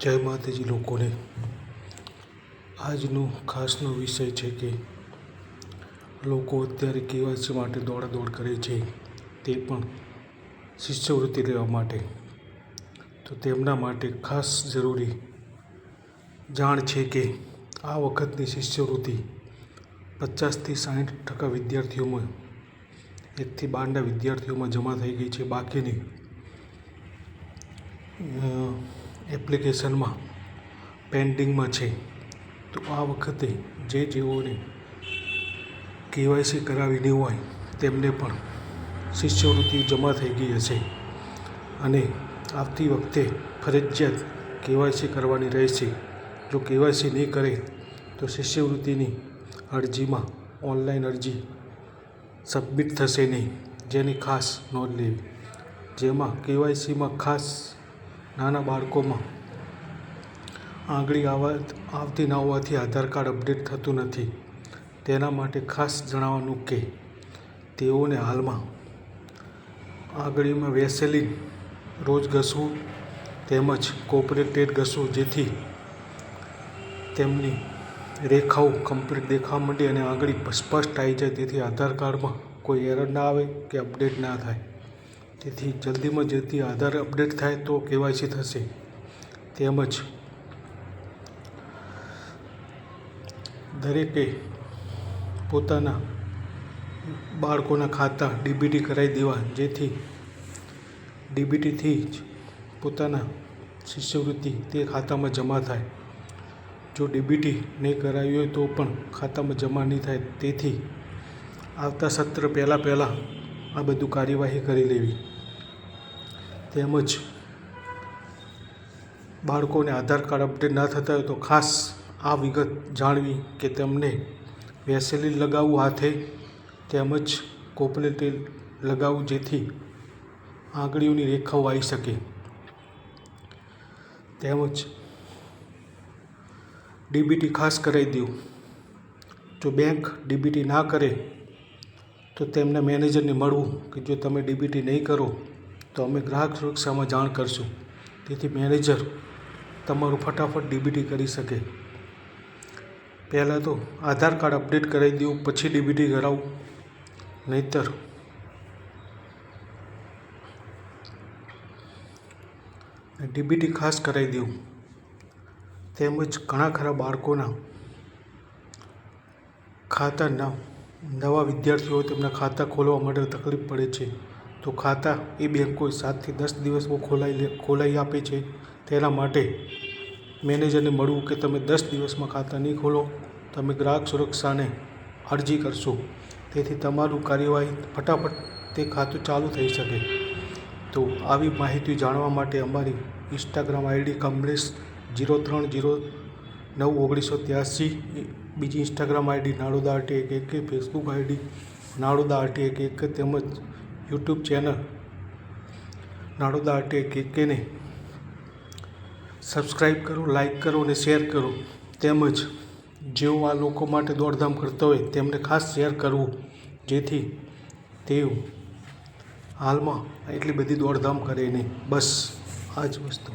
જય માતાજી લોકોને. આજનો ખાસનો વિષય છે કે લોકો અત્યારે કેવાયસી માટે દોડાદોડ કરે છે તે પણ શિષ્યવૃત્તિ લેવા માટે. તો તેમના માટે ખાસ જરૂરી જાણ છે કે આ વખતની શિષ્યવૃત્તિ પચાસથી સાઠ ટકા વિદ્યાર્થીઓમાં, એકથી બારના વિદ્યાર્થીઓમાં જમા થઈ ગઈ છે. બાકીની એપ્લિકેશનમાં પેન્ડિંગમાં છે, તો આ વખતે જે જેઓને કેવાયસી કરાવીને હોય, તેમને પણ શિષ્યવૃત્તિ જમા થઈ ગઈ હશે અને આવતી વખતે ફરજિયાત કેવાયસી કરવાની રહેશે. જો કેવાયસી નહીં કરે, તો શિષ્યવૃત્તિની અરજીમાં ઓનલાઈન અરજી સબમિટ થશે નહીં, જેની ખાસ નોંધ લેવી. જેમાં કેવાયસીમાં ખાસ નાના બાળકોમાં આંગળી આવા આવતી ન હોવાથી આધાર કાર્ડ અપડેટ થતું નથી. તેના માટે ખાસ જણાવવાનું કે, તેઓને હાલમાં આંગળીમાં વેસેલિન, રોજ ઘસવું તેમજ કોપરેટેડ ઘસવું જેથી તેમની રેખાઓ કમ્પ્લીટ દેખાવા માંડી અને આંગળી સ્પષ્ટ આવી જાય તેથી આધાર કાર્ડમાં કોઈ એરર ના આવે કે અપડેટ ના થાય. તેથી જલ્દીમાં જલ્દી આધાર અપડેટ થાય તો કેવાયસી થશે. તેમજ દરેકે પોતાના બાળકોના ખાતા ડીબીટી કરાવી દેવા, જેથી ડીબીટીથી જ પોતાના શિષ્યવૃત્તિ તે ખાતામાં જમા થાય. જો ડીબીટી નહીં કરાવી હોય તો પણ ખાતામાં જમા નહીં થાય. તેથી આવતા સત્ર પહેલાં પહેલાં આ બધું કાર્યવાહી કરી લેવી. તેમજ બાળકોને આધાર કાર્ડ અપડેટ ના થતા હોય તો ખાસ આ વિગત જાણવી કે તેમને વેસેલિન લગાવવું હાથે તેમજ કોપરેટેલ લગાવવું જેથી આંગળીઓની રેખાઓ આવી શકે. તેમજ ડીબીટી ખાસ કરાવી દેવું. જો બેંક ડીબીટી ના કરે તો તેમના મેનેજરને મળવું કે જો તમે ડીબીટી નહીં કરો, તો અમે ગ્રાહક સુરક્ષામાં જાણ કરશું. તેથી મેનેજર તમારું ફટાફટ ડીબીટી કરી શકે. પહેલાં તો આધાર કાર્ડ અપડેટ કરાવી દેવું, પછી ડીબીટી કરાવું. નહીતર ડીબીટી ખાસ કરાવી દેવું. તેમજ ઘણા ખરા બાળકોના ખાતા ના નવા વિદ્યાર્થીઓ તેમના ખાતા ખોલવા માટે તકલીફ પડે છે. તો ખાતા એ બેંકો સાતથી દસ દિવસમાં ખોલાઈ ખોલાવી આપે છે. તેના માટે મેનેજરને મળવું કે તમે દસ દિવસમાં ખાતા નહીં ખોલો, તમે ગ્રાહક સુરક્ષાને અરજી કરશો. તેથી તમારું કાર્યવાહી ફટાફટ તે ખાતું ચાલુ થઈ શકે. તો આવી માહિતી જાણવા માટે અમારી ઇન્સ્ટાગ્રામ આઈડી કમલેશ જીરો ત્રણ જીરો નવ ઓગણીસો ત્યાસી બીજી ઇન્સ્ટાગ્રામ આઈડી નાડોદા આરટી એક એક ફેસબુક આઈડી નાડોદા આરટી એક એક તેમજ યુટ્યુબ ચેનલ નાડોદા આરટી એક એકને સબસ્ક્રાઈબ કરો લાઈક કરો અને શેર કરો. તેમજ જેઓ આ લોકો માટે દોડધામ કરતા હોય તેમને ખાસ શેર કરવું, જેથી તેઓ હાલમાં એટલી બધી દોડધામ કરે નહીં. બસ આ જ વસ્તુ.